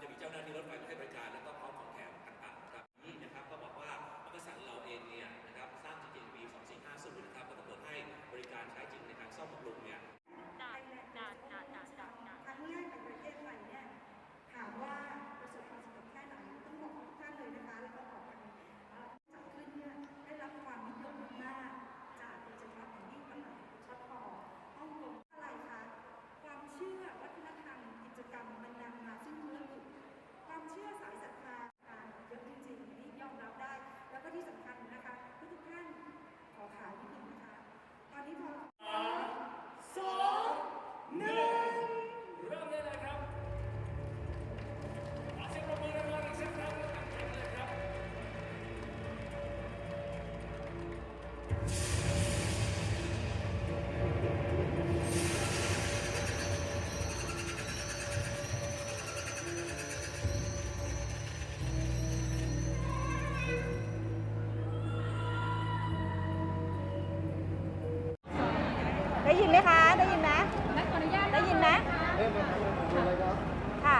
จะมีเจ้าหน้าที่รถไฟมาให้บริการแล้วก็ ยินไหมคะ ได้ยินไหมได้ยินไหมค่ะ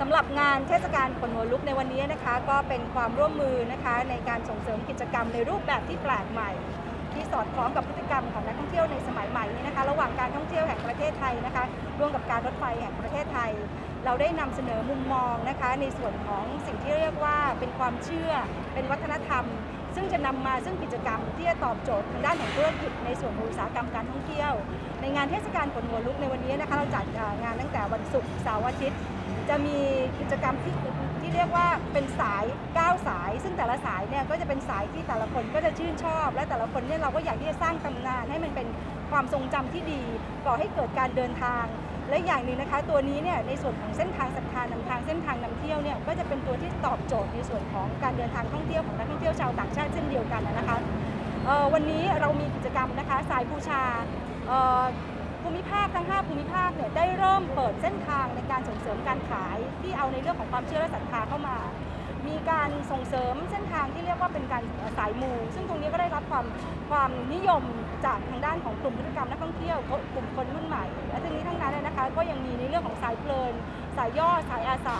สำหรับงานเทศกาลขนหัวลุกในวันนี้นะคะ ก็เป็นความร่วมมือนะคะในการส่งเสริมกิจกรรมในรูปแบบที่แปลกใหม่ ที่สอดคล้องกับพฤติกรรมของนักท่องเที่ยวในสมัยใหม่นี้นะคะ ระหว่างการท่องเที่ยวแห่งประเทศไทยนะคะ ร่วมกับการรถไฟแห่งประเทศไทย เราได้นำเสนอมุมมองนะคะ ในส่วนของสิ่งที่เรียกว่าเป็นความเชื่อ เป็นวัฒนธรรม ซึ่งจะนำมาซึ่งกิจกรรมที่จะตอบโจทย์ทางด้านของธุรกิจในส่วนของอุตสาหกรรมการท่องเที่ยว ในงานเทศกาลขนหัวลุกในวันนี้นะคะเราจัดงานตั้งแต่วันศุกร์เสาร์อาทิตย์ จะมีกิจกรรมที่ที่เรียกว่าเป็นสาย 9 สาย ซึ่งแต่ละสายเนี่ยก็จะเป็นสายที่แต่ละคนก็จะชื่นชอบ และแต่ละคนเนี่ยเราก็อยากที่จะสร้างตำนานให้มันเป็นความทรงจำที่ดีก่อให้เกิดการเดินทาง และอย่างหนึ่งนะคะตัวนี้เนี่ยในส่วนของเส้นทางศรัทธานำทางเส้นทางนำเที่ยวเนี่ยก็จะเป็นตัวที่ตอบโจทย์ในส่วนของการเดินทางท่องเที่ยวของนักท่องเที่ยวชาวต่างชาติเช่นเดียวกันนะคะวันนี้เรามีกิจกรรมนะคะสายบูชาภูมิภาคทั้ง 5 ภูมิภาคเนี่ยได้เริ่มเปิดเส้นทางในการส่งเสริมการขายที่เอาในเรื่องของความเชื่อและศรัทธาเข้ามา มีการส่งเสริมเส้นทางที่เรียกว่าเป็นการสายมู ซึ่งตรงนี้ก็ได้รับความความนิยมจากทางด้านของกลุ่มพฤติกรรมนักท่องเที่ยวกลุ่มคนรุ่นใหม่ และทั้งนี้ทั้งนั้นนะคะ ก็ยังมีในเรื่องของสายเพลิน สายย่อสายอาสา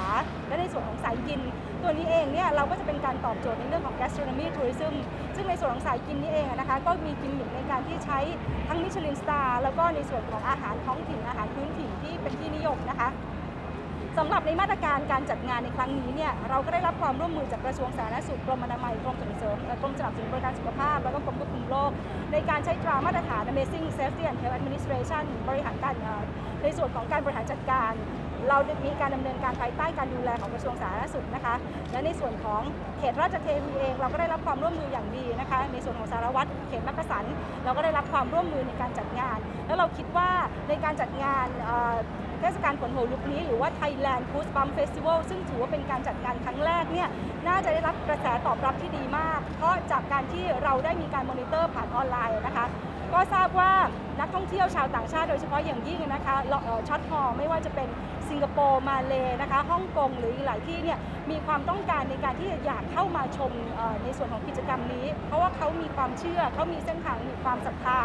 และในส่วนของสายกิน ตัวนี้เองเนี่ยเราก็จะเป็นการตอบโจทย์ในเรื่องของ gastronomy tourism ซึ่งในส่วนของสายกินนี้เองนะคะก็มีกิมมิคในการที่ใช้ทั้งมิชลินสตาร์แล้วก็ในส่วนของอาหารท้องถิ่นอาหารพื้นถิ่นที่เป็นที่นิยมนะคะ สำหรับในมาตรการการจัดงานในครั้งนี้เนี่ยเราก็ได้รับความร่วมมือจากกระทรวงสาธารณสุขกรมอนามัยกรมส่งเสริมกรมสนับสนุนบริการสุขภาพ แล้วก็กรมควบคุมโรคในการใช้ตรามาตรฐาน Amazing Safety and Health Administration บริหารการในส่วนของการบริหารจัดการ เรามีการดำเนินการภายใต้การดูแลของกระทรวงสาธารณสุขนะคะ และในส่วนของเขตราชเทวีเอง เราก็ได้รับความร่วมมืออย่างดีนะคะ ในส่วนของสารวัตรเขตมักกะสัน เราก็ได้รับความร่วมมือในการจัดงาน แล้วเราคิดว่าในการจัดงาน ทศกาลขนหัวลุกนี้หรือว่า Thailand Food Bump Festival ซึ่งถือว่าเป็นการจัดงานครั้งแรกเนี่ยน่าจะได้รับกระแสตอบรับที่ดีมาก เพราะจากการที่เราได้มีการมอนิเตอร์ผ่านออนไลน์นะคะ ก็ทราบว่านักท่องเที่ยวชาวต่างชาติโดยเฉพาะอย่างยิ่งนะคะช็อตฮอลไม่ว่าจะเป็นสิงคโปร์มาเลนะคะฮ่องกงหรืออีกหลายที่เนี่ยมีความต้องการในการที่จะอยากเข้ามาชมในส่วนของกิจกรรมนี้ เพราะว่าเขามีความเชื่อเขามีเส้นทางมีความศรัทธา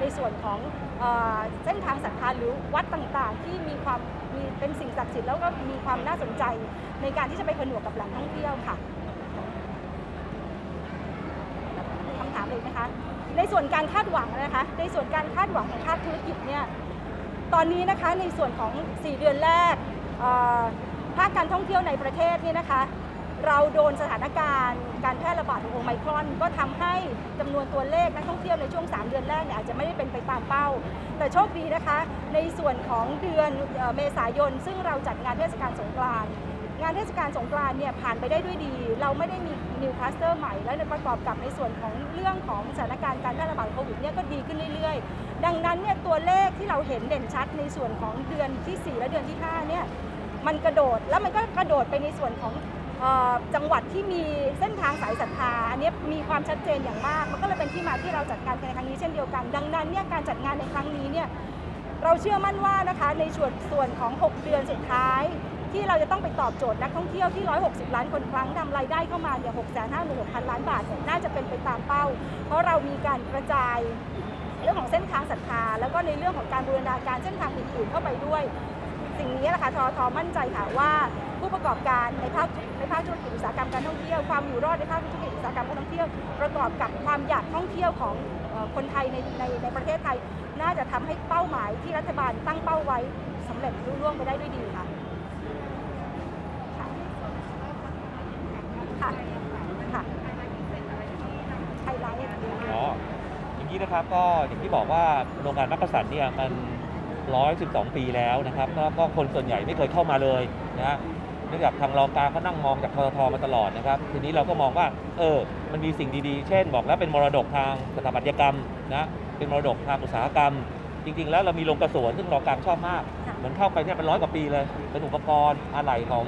ในส่วนของเส้นทางศรัทธาหรือวัดต่างๆ ที่มีความมีเป็นสิ่งศักดิ์สิทธิ์แล้วก็มีความน่าสนใจ ในการที่จะไปผนวกกับแหล่งท่องเที่ยวค่ะคำถามเลยไหมคะ ในส่วนการคาดหวังนะคะ ในส่วนการคาดหวังของภาคธุรกิจเนี่ย ตอนนี้นะคะในส่วนของ 4 เดือนแรกภาคการท่องเที่ยวในประเทศเนี่ยนะคะ เราโดนสถานการณ์การแพร่ระบาดของโอไมครอน ก็ทำให้จำนวนตัวเลขนักท่องเที่ยวในช่วง 3 เดือนแรกเนี่ยอาจจะไม่ได้เป็นไปตามเป้า แต่โชคดีนะคะ ในส่วนของเดือนเมษายน ซึ่งเราจัดงานเทศกาลสงกรานต์านเทศกาลสงกรานต์เนี่ยผ่านไปได้ด้วยดี เราไม่ได้มีนิวคลัสเตอร์ใหม่ และในประกอบกับในส่วนของเรื่องของสถานการณ์การแพร่ระบาดโควิดเนี่ยก็ดีขึ้นเรื่อยๆ ดังนั้นเนี่ยตัวเลขที่เราเห็นเด่นชัดในส่วนของเดือนที่ 4 และเดือนที่5เนี่ยมันกระโดดแล้วมันก็กระโดดไปในส่วนของจังหวัดที่มีเส้นทางสายศรัทธาอันนี้มีความชัดเจนอย่างมาก มันก็เลยเป็นที่มาที่เราจัดการในครั้งนี้เช่นเดียวกัน ดังนั้นเนี่ยการจัดงานในครั้งนี้เนี่ยเราเชื่อมั่นว่านะคะในส่วนส่วนของ 6 เดือนสุดท้าย ที่เราจะต้องไปตอบโจทย์นักท่องเที่ยวที่ 160 ล้านคนครั้งทำรายได้เข้ามาเนี่ย6 5 6 0 0 0 ล้านบาทเนี่ยน่าจะเป็นไปตามเป้า เพราะเรามีการกระจายเรื่องของเส้นทางศรัทธาแล้วก็ในเรื่องของการบูรณาการเส้นทางอื่นๆเข้าไปด้วย สิ่งนี้แหละค่ะททมั่นใจค่ะว่าผู้ประกอบการในภาคในภาคธุรกิจอุตสาหกรรมการท่องเที่ยวความอยู่รอดในภาคธุรกิจอุตสาหกรรมการท่องเที่ยว ประกอบกับความอยากท่องเที่ยวของคนไทยในในในประเทศไทย น่าจะทำให้เป้าหมายที่รัฐบาลตั้งเป้าไว้สำเร็จรุ่ร่วงไปได้ด้วยดีค่ะ ค่ะค่ะไฮไลท์อ๋ออย่างนี้นะครับก็อย่างที่บอกว่าโรงงานมักกะสันเนี่ยมัน 112 ปีแล้วนะครับแล้วก็คนส่วนใหญ่ไม่เคยเข้ามาเลยนะฮะเนื่องจากทางรองการเขานั่งมองจากททมาตลอดนะครับ ทีนี้เราก็มองว่า เออ มันมีสิ่งดีๆ เช่น บอกแล้วเป็นมรดกทางสถาปัตยกรรมนะ เป็นมรดกทางอุตสาหกรรม จริง ๆ แล้วเรามีโรงกระสวนซึ่งรองกลางชอบมากค่ะเหมือนเข้าไปเนี่ยเป็นร้อยกว่าปีเลย เป็นอุปกรณ์อะไหล่ของ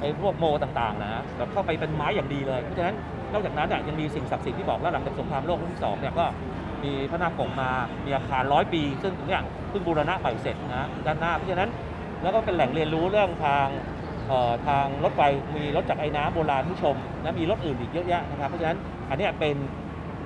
ไอ้พวกโมต่างๆนะแบบเข้าไปเป็นไม้อย่างดีเลยเพราะฉะนั้นนอกจากนั้นอะยังมีสิ่งศักดิ์สิทธิ์ที่บอกว่าหลังจากสงครามโลกครั้งที่สองเนี่ยก็มีพระนาคปกมา มีอาคารร้อยปี ซึ่งเนี่ยเพิ่งบูรณะใหม่เสร็จนะด้านหน้า เพราะฉะนั้นแล้วก็เป็นแหล่งเรียนรู้เรื่องทางทางรถไฟมีรถจากรไอ้น้ำโบราณที่ชมและมีรถอื่นอีกเยอะแยะนะครับเพราะฉะนั้นอันนี้เป็น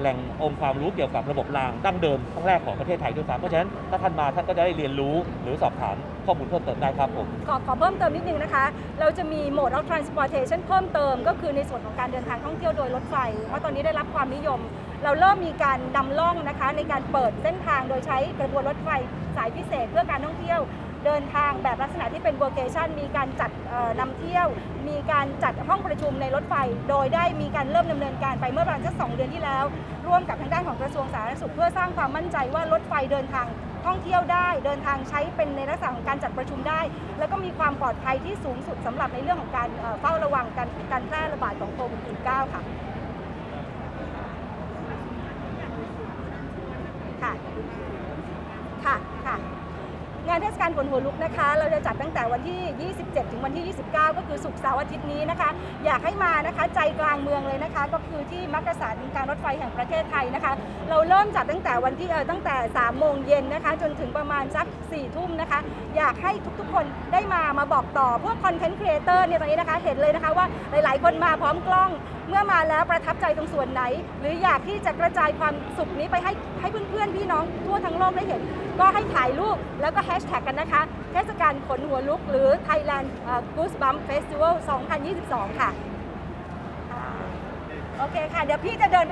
แหล่งองค์ความรู้เกี่ยวกับระบบรางดั้งเดิมครั้งแรกของประเทศไทยด้วยซ้ำเพราะฉะนั้นถ้าท่านมาท่านก็จะได้เรียนรู้หรือสอบถามข้อมูลเพิ่มเติมได้ครับผมขอขอเพิ่มเติมนิดนึงนะคะ เราจะมี mode of transportation เพิ่มเติม ก็คือในส่วนของการเดินทางท่องเที่ยวโดยรถไฟเพราะตอนนี้ได้รับความนิยม เราเริ่มมีการนำล่องนะคะ ในการเปิดเส้นทางโดยใช้กระบวนรถไฟสายพิเศษเพื่อการท่องเที่ยว เดินทางแบบลักษณะที่เป็น vocation มีการจัดเอ่อนำเที่ยว มีการจัดห้องประชุมในรถไฟ โดยได้มีการเริ่มดำเนินการไปเมื่อประมาณสักสองเดือนที่แล้ว ร่วมกับทางด้านของกระทรวงสาธารณสุขเพื่อสร้างความมั่นใจว่ารถไฟเดินทางท่องเที่ยวได้เดินทางใช้เป็นในลักษณะของการจัดประชุมได้ แล้วก็มีความปลอดภัยที่สูงสุดสำหรับในเรื่องของการเอ่อเฝ้าระวังการการแพร่ระบาดของโควิด -19 ค่ะค่ะ ค่ะ ค่ะ งานเทศกาลขนหัวลุกนะคะ เราจะจัดตั้งแต่วันที่ 27 ถึงวันที่ 29 ก็คือศุกร์เสาร์อาทิตย์นี้นะคะ อยากให้มานะคะใจกลางเมืองเลยนะคะ ก็คือที่มักกะสันการรถไฟแห่งประเทศไทยนะคะ เราเริ่มจัดตั้งแต่วันที่เออตั้งแต่ 3 โมงเย็นนะคะ จนถึงประมาณสัก 4 ทุ่มนะคะ อยากให้ทุกๆ คนได้มามาบอกต่อพวกคอนเทนต์ครีเอเตอร์เนี่ยตอนนี้นะคะเห็นเลยนะคะว่าหลายๆ คนมาพร้อมกล้อง เมื่อมาแล้วประทับใจตรงส่วนไหน หรืออยากที่จะกระจายความสุขนี้ไปให้ให้เพื่อนๆพี่น้องทั่วทั้งโลกได้เห็น ก็ให้ถ่ายรูปแล้วก็แฮชแท็กกันนะคะ เทศกาลขนหัวลุก หรือ Thailand Goosebump Festival 2022 ค่ะ โอเคค่ะ เดี๋ยวพี่จะเดินไป